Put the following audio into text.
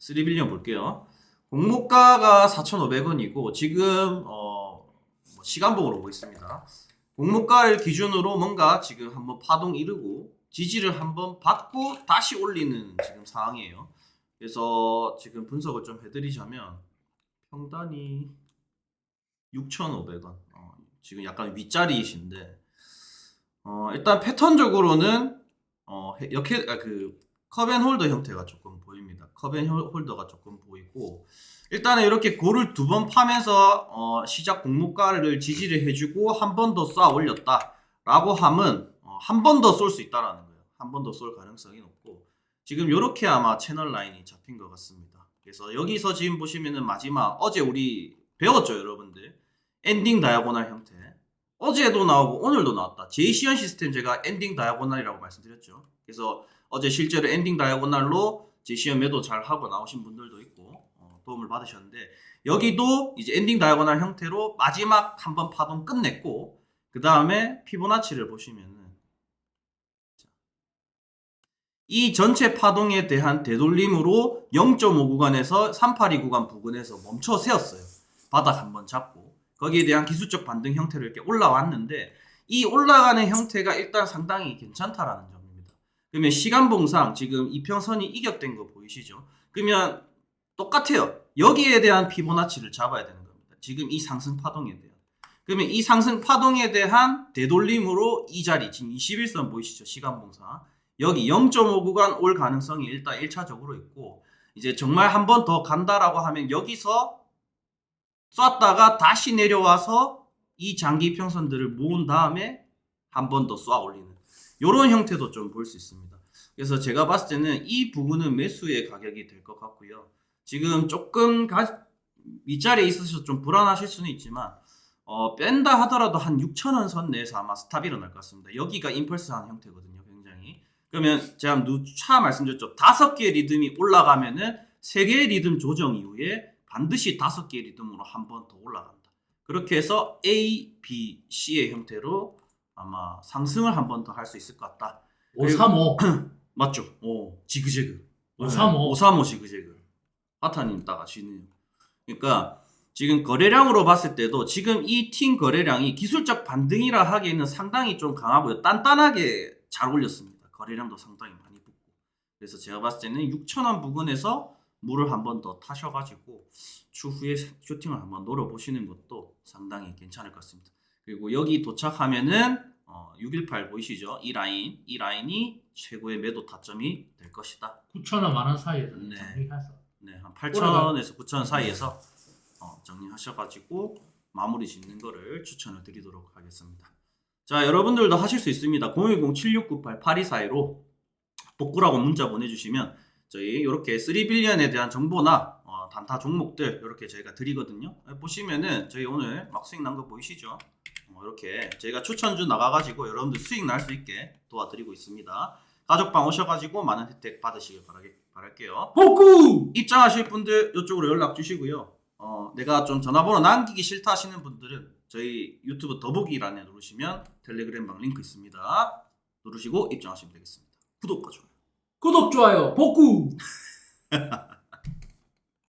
3빌리언 볼게요. 공모가가 4,500원이고 지금 어, 뭐 시간봉으로 보겠습니다. 공모가를 기준으로 뭔가 지금 한번 파동 이르고 지지를 한번 받고 다시 올리는 지금 상황이에요. 그래서 지금 분석을 좀 해드리자면 평단이 6,500원. 어, 지금 약간 윗자리이신데 어, 일단 패턴적으로는 어, 해- 역해 아, 그 컵앤홀더 형태가 조금 보입니다. 컵앤홀더가 조금 보이고 일단은 이렇게 고를 두번 파면서 어, 시작 공모가를 지지를 해주고 한 번 더 쏴 올렸다라고 함은 어, 한번 더 쏠 수 있다라는 거예요. 한 번 더 쏠 가능성이 높고 지금 이렇게 아마 채널 라인이 잡힌 것 같습니다. 그래서 여기서 지금 보시면은 마지막 어제 우리 배웠죠 여러분들 엔딩 다이아고날 형태 어제도 나오고 오늘도 나왔다. 제이시언 시스템 제가 엔딩 다이아고날이라고 말씀드렸죠. 그래서 어제 실제로 엔딩 다이아고날로 제이시언 매도 잘 하고 나오신 분들도 있고 어, 도움을 받으셨는데 여기도 이제 엔딩 다이아고날 형태로 마지막 한 번 파동 끝냈고 그 다음에 피보나치를 보시면은 자, 이 전체 파동에 대한 되돌림으로 0.5 구간에서 382 구간 부근에서 멈춰 세웠어요. 바닥 한번 잡고 거기에 대한 기술적 반등 형태로 이렇게 올라왔는데 이 올라가는 형태가 일단 상당히 괜찮다라는 점입니다. 그러면 시간봉상 지금 이평선이 이격된 거 보이시죠? 그러면 똑같아요. 여기에 대한 피보나치를 잡아야 되는 겁니다. 지금 이 상승 파동에 대한. 그러면 이 상승 파동에 대한 되돌림으로 이 자리 지금 21선 보이시죠? 시간봉상. 여기 0.5 구간 올 가능성이 일단 1차적으로 있고 이제 정말 한 번 더 간다라고 하면 여기서 쐈다가 다시 내려와서 이 장기 평선들을 모은 다음에 한 번더 쏘아 올리는 이런 형태도 좀 볼 수 있습니다. 그래서 제가 봤을 때는 이 부분은 매수의 가격이 될 것 같고요. 지금 조금 가, 윗자리에 있어서 좀 불안하실 수는 있지만 어, 뺀다 하더라도 한 6천원 선 내에서 아마 스탑이 일어날 것 같습니다. 여기가 임펄스한 형태거든요, 굉장히. 그러면 제가 누차 말씀드렸죠. 다섯 개의 리듬이 올라가면은 세 개의 리듬 조정 이후에 반드시 다섯 개의 리듬으로 한 번 더 올라간다. 그렇게 해서 A, B, C의 형태로 아마 상승을 한 번 더 할 수 있을 것 같다. 535. 맞죠? 오, 지그재그. 535. 535 지그재그. 하타님 딱 아시네요. 그러니까 지금 거래량으로 봤을 때도 지금 이 팀 거래량이 기술적 반등이라 하기에는 상당히 좀 강하고요. 단단하게 잘 올렸습니다. 거래량도 상당히 많이 붙고. 그래서 제가 봤을 때는 6천원 부근에서 물을 한 번 더 타셔가지고 추후에 슈팅을 한번 노려보시는 것도 상당히 괜찮을 것 같습니다. 그리고 여기 도착하면은 어, 618 보이시죠? 이 라인, 이 라인이 최고의 매도 타점이 될 것이다. 9천원 만원 사이에서 네. 정리해서. 네, 한 8천원에서 9천원 사이에서 어, 정리하셔가지고 마무리 짓는 거를 추천을 드리도록 하겠습니다. 자, 여러분들도 하실 수 있습니다. 010-7698-8242로 복구라고 문자 보내주시면 저희 이렇게 3빌리언에 대한 정보나 어, 단타 종목들 이렇게 저희가 드리거든요. 보시면은 저희 오늘 막 수익 난 거 보이시죠? 어, 이렇게 저희가 추천주 나가가지고 여러분들 수익 날 수 있게 도와드리고 있습니다. 가족방 오셔가지고 많은 혜택 받으시길 바라게, 바랄게요. 복구! 입장하실 분들 이쪽으로 연락 주시고요. 어, 내가 좀 전화번호 남기기 싫다 하시는 분들은 저희 유튜브 더보기란에 누르시면 텔레그램방 링크 있습니다. 누르시고 입장하시면 되겠습니다. 구독과 좋아요. 구독, 좋아요, 복구!